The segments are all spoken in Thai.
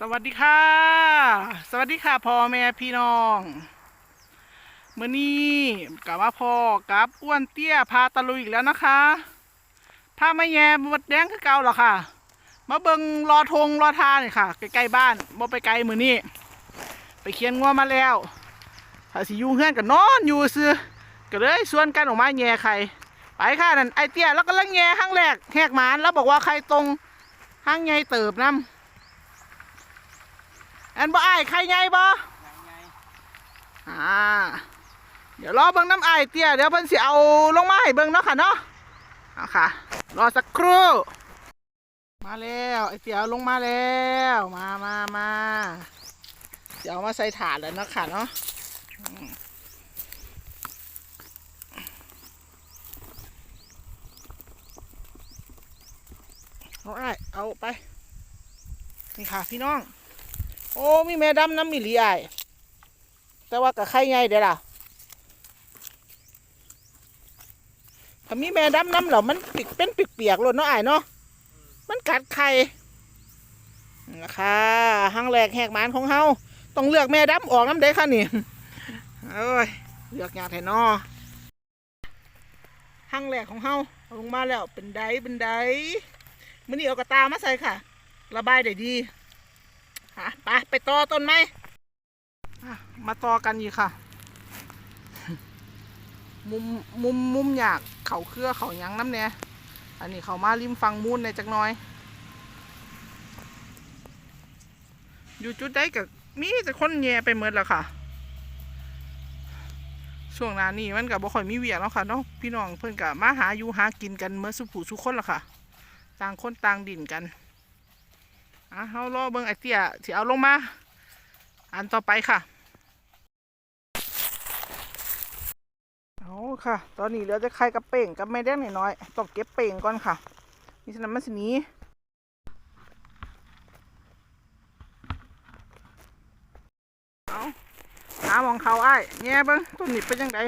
สวัสดีค่ะ สวัสดีค่ะพ่อแม่พี่น้องเมื่อนี้กลับมาพ่อกับอ้วนเตี้ยพาตะลุยอีกแล้วนะคะพามาแย่มดแดงคือเก่าหรอค่ะ มาเบิงรอทงรอทานี่ค่ะใกล้ๆบ้านบ่ไปไกลมือนี้ไปเคียนงัวมาแล้วถ้าสิยูเฮือนกับนอนอยู่ซื้อก็เลยชวนกันออกมาแย่ไข่ไปค่ะนั่นไอเตี้ยแล้วก็ลังแย่ห้างแรกแหกหมานแล้วบอกว่าใครตรงห้างใหญ่เติบน้ำ อันบ่อายใครไงบ่อ่าเดี๋ยวรอเบิ่งน้ำอายเตี้ยเดี๋ยวเพิ่นสิเอาลงมาให้เบิ่งเนาะค่ะเนาะเอาค่ะ รอสักครู่ มาแล้วไอเตี้ยลงมาแล้วมามามาเดี๋ยวมาใส่ถาดแล้วนะค่ะเนาะอืมเอาไอ้เอาไปนี่ค่ะพี่น้อง โอ้ มีแม่ดำน้ำมีหลีไอาย แต่ว่ากับไข่ไงเดี๋ยวล่ะถ้ามีแม่ดำน้ำเหล่ามันปิกเป็นปิกเปียกๆเลยเนาะไอเนาะ มันกัดไข่นะคะห้างแหลกแหกหมานของเฮาต้องเลือกแม่ดำออกน้ำเด้ค่ะนี่เอ้ยเลือกยากแท้นอห้างแหลกของเฮาเอาลงมาแล้วเป็นไดเป็นไดมื้อนี้เอากระตามาใส่ค่ะ ระบายได้ดี ไปต่อต้นไม้อะมาต่อกันอีกค่ะ มุมมุมมุมอยากเขาเครือเขาหยังน้ำเนี่ยอันนี้เขามาริมฟังมูนในจักหน้อย อยู่จุดใดกับมีแต่คนแย่ไปเมดแล้วค่ะ ช่วงนานี้มันกับบ่ค่อยมีเวียกแล้วค่ะเนาะพี่น้องเพิ่อนกับมาหาอยู่หากินกันเมื่อสุผู้สุคนและค่ะ ต่างคนต่างดินกัน อะเฮารอเบิ่งไอเตี้ยที่เอาลงมา อันต่อไปค่ะเอาค่ะ ตอนนี้เหลือจะไข่กับเป่งกับแม่แดงน้อยๆต้องเก็บเป่งก่อนค่ะนี่ฉะนั้นมันสินี้เอาหาหมองเขาไอ้ายแง่เบิ่งต้นนี้เป็นยังไง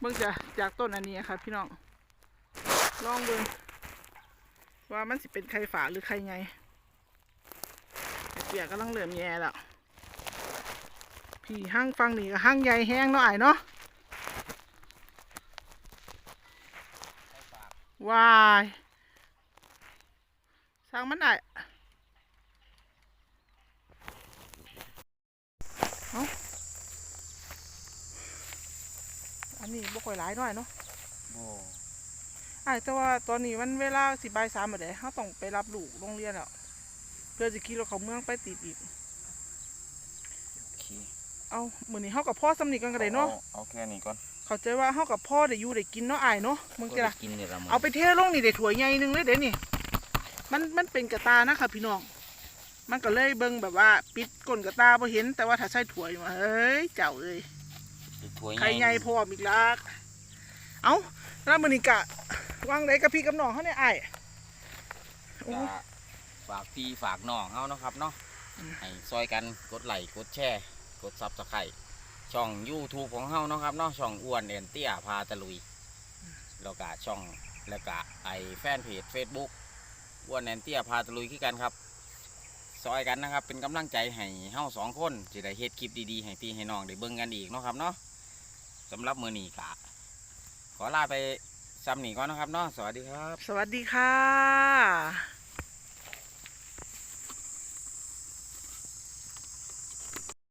เบิ่งจะจากต้นอันนี้ค่ะ พี่น้องลองเบิ่งว่ามันสิเป็นไข่ฝาหรือไข่ไง เปียกกำลังเหลื่อมแย่แล้วพี่ห้างฟังนี่ก็ห้างใหญ่แห้งเนาะไอ้เนาะวายสร้างมันได้เอาอันนี้บ่ค่อยหลายหน่อยเนาะโอ้ไอ้แต่ว่าตอนนี้มันเวลาสิบ่ายสามแล้วเด้เขาต้องไปรับลูกโรงเรียนแล้วเพื่อจะขี่รถเขาเมืองไปติดอีก โอเคเอามื้อนี้เฮากับพ่อสำนีกันก็ได้เนาะ อเอาแค่นี้ก่อนเข้าใจว่าเฮากับพ่อได้อยู่ได้กินเนาะอ้ายเนาะมึงจะล่ะก็ได้กินเนี่ยละมึงเอาไปเทลงนี่ได้ถ้วยใหญ่หนึงเลยเด้นี่มันมันเป็นกระตานะคะพี่น้อง มันก็เลยเบิ่งแบบว่าปิดก้นกระตาบ่เห็น แต่ว่าถ้าใส่ถ้วยมาเฮ้ยเจ้าเอ้ยถ้วยไข่ใหญ่พร้อมอีกลัก เอาแล้วมื้อนี้กะวางไดกับพี่กับน้องเฮาเนี่ยอ้ายโอ้ก็ ฝากพี่ฝากน้องเฮาเนาะครับเนาะอืมให้ซอยกันกดไลค์กดแชร์กดซับสไครต์ช่อง YouTube ของเฮาเนาะครับเนาะช่องอ้วนเอ็นเตี้ยพาตะลุยแล้วก็ช่องแล้วก็ไอแฟนเพจ Facebook อ้วนเอ็นเตี้ยพาตะลุยคือกันครับ ซอยกันนะครับ เป็นกำลังใจให้เฮาสองคนจะได้เฮ็ดคลิปดีๆให้พี่ให้น้องได้เบิ่งกันอีกเนาะครับเนาะสำหรับมื้อนี้กะขอลาไปซ้ำนี้ก่อนนะครับเนาะสวัสดีครับ สวัสดีค่ะ